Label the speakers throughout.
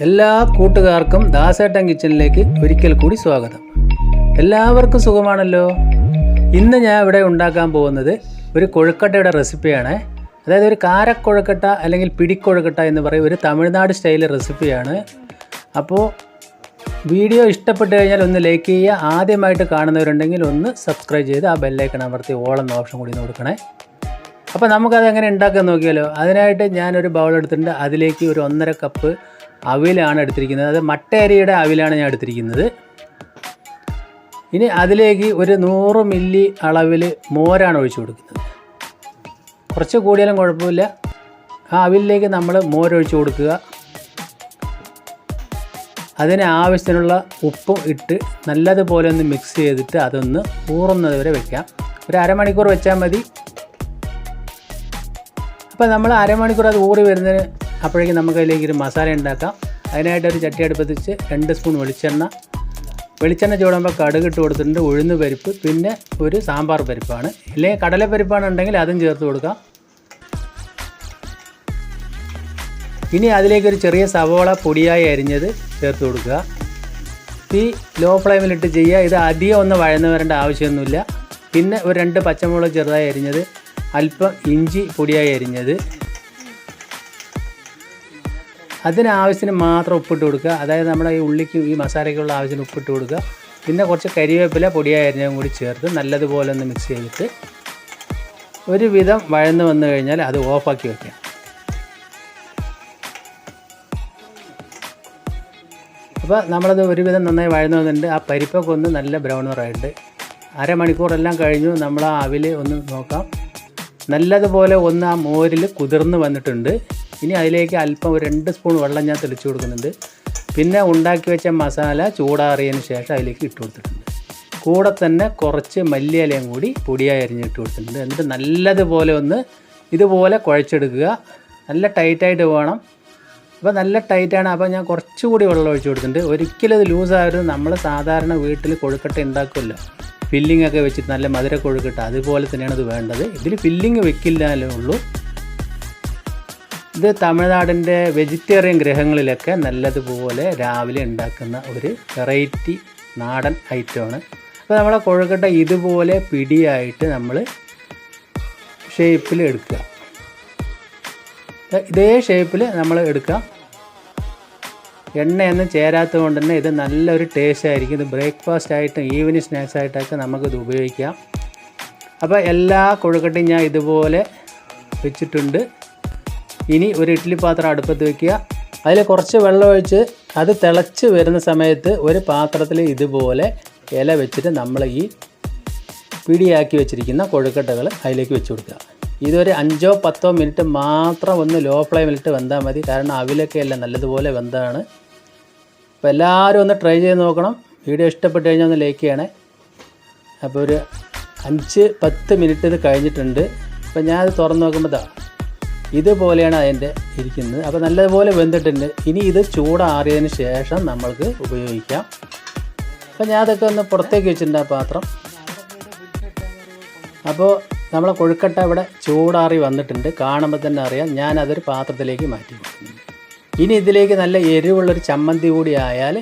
Speaker 1: എല്ലാ കൂട്ടുകാർക്കും ദാസേട്ടൻ കിച്ചണിലേക്ക് ഒരിക്കൽ കൂടി സ്വാഗതം. എല്ലാവർക്കും സുഖമാണല്ലോ? ഇന്ന് ഞാൻ ഇവിടെ ഉണ്ടാക്കാൻ പോകുന്നത് ഒരു കൊഴുക്കട്ടയുടെ റെസിപ്പിയാണ്. അതായത് ഒരു കാരക്കൊഴുക്കട്ട അല്ലെങ്കിൽ പിടിക്കൊഴുക്കട്ട എന്ന് പറയും ഒരു തമിഴ്നാട് സ്റ്റൈൽ റെസിപ്പിയാണ്. അപ്പോൾ വീഡിയോ ഇഷ്ടപ്പെട്ട് കഴിഞ്ഞാൽ ഒന്ന് ലൈക്ക് ചെയ്യുക. ആദ്യമായിട്ട് കാണുന്നവരുണ്ടെങ്കിൽ ഒന്ന് സബ്സ്ക്രൈബ് ചെയ്ത് ആ ബെല്ലൈക്കൺ അമർത്തി ഓൾ എന്ന ഓപ്ഷൻ കൂടി കൊടുക്കണേ. അപ്പോൾ നമുക്കത് എങ്ങനെ ഉണ്ടാക്കാൻ നോക്കിയാലോ? അതിനായിട്ട് ഞാനൊരു ബൗൾ എടുത്തിട്ടുണ്ട്. അതിലേക്ക് ഒരു ഒന്നര കപ്പ് അവിലാണ് എടുത്തിരിക്കുന്നത്. അത് മട്ടേരിയുടെ അവിലാണ് ഞാൻ എടുത്തിരിക്കുന്നത്. ഇനി അതിലേക്ക് ഒരു നൂറ് മില്ലി അളവിൽ മോരാണ് ഒഴിച്ചു കൊടുക്കുന്നത്. കുറച്ച് കൂടിയാലും കുഴപ്പമില്ല. ആ അവിലേക്ക് നമ്മൾ മോരൊഴിച്ച് കൊടുക്കുക. അതിന് ആവശ്യത്തിനുള്ള ഉപ്പും ഇട്ട് നല്ലതുപോലെ ഒന്ന് മിക്സ് ചെയ്തിട്ട് അതൊന്ന് ഊറുന്നത് വരെ വെക്കാം. ഒരു അരമണിക്കൂർ വെച്ചാൽ മതി. അപ്പോൾ നമ്മൾ അരമണിക്കൂർ അത് ഊറി വരുന്നതിന് അപ്പോഴേക്കും നമുക്ക് അതിലേക്ക് ഒരു മസാല ഉണ്ടാക്കാം. അതിനായിട്ട് ഒരു ചട്ടി അടുപ്പത്തിച്ച് രണ്ട് സ്പൂൺ വെളിച്ചെണ്ണ. വെളിച്ചെണ്ണ ചൂടുമ്പോൾ കടുക് ഇട്ട് കൊടുത്തിട്ടുണ്ട് ഉഴുന്ന് പരിപ്പ് പിന്നെ ഒരു സാമ്പാർ പരിപ്പാണ്. അല്ലെങ്കിൽ കടലപ്പരിപ്പാണെന്നുണ്ടെങ്കിൽ അതും ചേർത്ത് കൊടുക്കാം. ഇനി അതിലേക്ക് ഒരു ചെറിയ സവോള പൊടിയായി അരിഞ്ഞത് ചേർത്ത് കൊടുക്കുക. തീ ലോ ഫ്ലെയിമിലിട്ട് ചെയ്യുക. ഇത് അധികം ഒന്ന് വഴന്നു വരേണ്ട ആവശ്യമൊന്നുമില്ല. പിന്നെ ഒരു രണ്ട് പച്ചമുളക് ചെറുതായി അരിഞ്ഞത് അല്പം ഇഞ്ചി പൊടിയായി അരിഞ്ഞത്. അതിനാവശ്യത്തിന് മാത്രം ഉപ്പിട്ട് കൊടുക്കുക. അതായത് നമ്മുടെ ഈ ഉള്ളിക്ക് ഈ മസാലയ്ക്കുള്ള ആവശ്യത്തിന് ഉപ്പിട്ട് കൊടുക്കുക. പിന്നെ കുറച്ച് കരിവേപ്പില പൊടിയായ കൂടി ചേർത്ത് നല്ലതുപോലെ ഒന്ന് മിക്സ് ചെയ്തിട്ട് ഒരു വിധം വഴന്ന് വന്നു കഴിഞ്ഞാൽ അത് ഓഫാക്കി വയ്ക്കാം അപ്പോൾ നമ്മളത് ഒരുവിധം നന്നായി വഴന്നു വന്നിട്ടുണ്ട്. ആ പരിപ്പൊക്കെ ഒന്ന് നല്ല ബ്രൗൺ നിറമായിട്ട് അരമണിക്കൂറെല്ലാം കഴിഞ്ഞു. നമ്മൾ ആ അവിൽ ഒന്ന് നോക്കാം. നല്ലതുപോലെ ഒന്ന് ആ മോരിൽ കുതിർന്ന് വന്നിട്ടുണ്ട്. ഇനി അതിലേക്ക് അല്പം ഒരു രണ്ട് സ്പൂൺ വെള്ളം ഞാൻ തെളിച്ച് കൊടുക്കുന്നുണ്ട്. പിന്നെ ഉണ്ടാക്കി വെച്ച മസാല ചൂടാറിയതിന് ശേഷം അതിലേക്ക് ഇട്ട് കൊടുത്തിട്ടുണ്ട്. കൂടെ തന്നെ കുറച്ച് മല്ലിയിലയും കൂടി പൊടിയായി അരിഞ്ഞിട്ട് കൊടുത്തിട്ടുണ്ട്. എന്നിട്ട് നല്ലതുപോലെ ഒന്ന് ഇതുപോലെ കുഴച്ചെടുക്കുക. നല്ല ടൈറ്റായിട്ട് വേണം. അപ്പോൾ നല്ല ടൈറ്റാണ്. അപ്പോൾ ഞാൻ കുറച്ചുകൂടി വെള്ളം ഒഴിച്ച് കൊടുത്തിട്ടുണ്ട്. ഒരിക്കലും ഇത് ലൂസാകരുത് നമ്മൾ സാധാരണ വീട്ടിൽ കൊഴുക്കട്ട ഉണ്ടാക്കുമല്ലോ. ഫില്ലിംഗ് ഒക്കെ വെച്ചിട്ട് നല്ല മധുര കൊഴുക്കട്ട അതുപോലെ തന്നെയാണ് ഇത് വേണ്ടത്. ഇതിൽ ഫില്ലിംഗ് വെക്കില്ലാലേ ഉള്ളൂ. ഇത് തമിഴ്നാടിന്റെ വെജിറ്റേറിയൻ ഗ്രഹങ്ങളിലൊക്കെ നല്ലതുപോലെ രാവിലെ ഉണ്ടാക്കുന്ന ഒരു വെറൈറ്റി നാടൻ ഐറ്റമാണ്. അപ്പോൾ നമ്മളെ കൊഴുക്കട്ട ഇതുപോലെ പിടിയായിട്ട് നമ്മൾ ഷേപ്പിൽ എടുക്കുക. ഇതേ ഷേപ്പിൽ നമ്മൾ എടുക്കാം എണ്ണയൊന്നും ചേരാത്തത് കൊണ്ട് തന്നെ ഇത് നല്ലൊരു ടേസ്റ്റ് ആയിരിക്കും. ഇത് ബ്രേക്ക്ഫാസ്റ്റ് ആയിട്ടും ഈവനിങ് സ്നാക്സ് ആയിട്ടൊക്കെ നമുക്കിത് ഉപയോഗിക്കാം. അപ്പോൾ എല്ലാ കൊഴുക്കട്ടയും ഞാൻ ഇതുപോലെ വെച്ചിട്ടുണ്ട്. ഇനി ഒരു ഇഡ്ഡലി പാത്രം അടുപ്പത്ത് വെക്കുക. അതിൽ കുറച്ച് വെള്ളം ഒഴിച്ച് അത് തിളച്ച് വരുന്ന സമയത്ത് ഒരു പാത്രത്തിൽ ഇതുപോലെ ഇല വെച്ചിട്ട് നമ്മൾ ഈ പിടിയാക്കി വെച്ചിരിക്കുന്ന കൊഴുക്കട്ടകൾ അതിലേക്ക് വെച്ച് കൊടുക്കുക. ഇതൊരു അഞ്ചോ പത്തോ മിനിറ്റ് മാത്രം ഒന്ന് ലോ ഫ്ലെയിമിലിട്ട് വെന്താൽ മതി. കാരണം അവിലൊക്കെ എല്ലാം നല്ലതുപോലെ വെന്താണ്. അപ്പോൾ എല്ലാവരും ഒന്ന് ട്രൈ ചെയ്ത് നോക്കണം. വീഡിയോ ഇഷ്ടപ്പെട്ട് കഴിഞ്ഞാൽ ഒന്ന് ലൈക്ക് ചെയ്യണേ. അപ്പോൾ ഒരു അഞ്ച് പത്ത് മിനിറ്റ് ഇത് കഴിഞ്ഞിട്ടുണ്ട്. അപ്പോൾ ഞാനത് തുറന്ന് നോക്കുമ്പോൾ ഇതുപോലെയാണ് അതിന്റെ ഇരിക്കുന്നത്. അപ്പോൾ നല്ലതുപോലെ വെന്തിട്ടുണ്ട്. ഇനി ഇത് ചൂടാറിയതിന് ശേഷം നമ്മൾക്ക് ഉപയോഗിക്കാം. അപ്പോൾ ഞാൻ അതൊക്കെ ഒന്ന് പുറത്തേക്ക് വെച്ചിട്ടുണ്ട് ആ പാത്രം. അപ്പോൾ നമ്മളെ കൊഴുക്കട്ട ഇവിടെ ചൂടാറി വന്നിട്ടുണ്ട്. കാണുമ്പോൾ തന്നെ അറിയാം. ഞാൻ അതൊരു പാത്രത്തിലേക്ക് മാറ്റി. ഇനി ഇതിലേക്ക് നല്ല എരിവുള്ളൊരു ചമ്മന്തി കൂടി ആയാൽ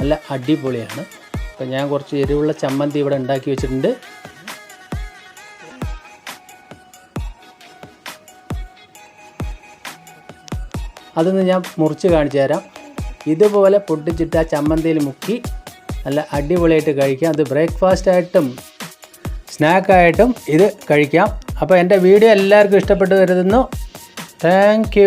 Speaker 1: നല്ല അടിപൊളിയാണ്. അപ്പോൾ ഞാൻ കുറച്ച് എരിവുള്ള ചമ്മന്തി ഇവിടെ ഉണ്ടാക്കി വെച്ചിട്ടുണ്ട്. അതൊന്ന് ഞാൻ മുറിച്ച് കാണിച്ചു തരാം. ഇതുപോലെ പൊട്ടിച്ചിട്ട് ആ ചമ്മന്തിയിൽ മുക്കി നല്ല അടിപൊളിയായിട്ട് കഴിക്കാം. അത് ബ്രേക്ക്ഫാസ്റ്റായിട്ടും സ്നാക്കായിട്ടും ഇത് കഴിക്കാം. അപ്പോൾ എന്റെ വീഡിയോ എല്ലാവർക്കും ഇഷ്ടപ്പെട്ടു കരുതുന്നു. താങ്ക്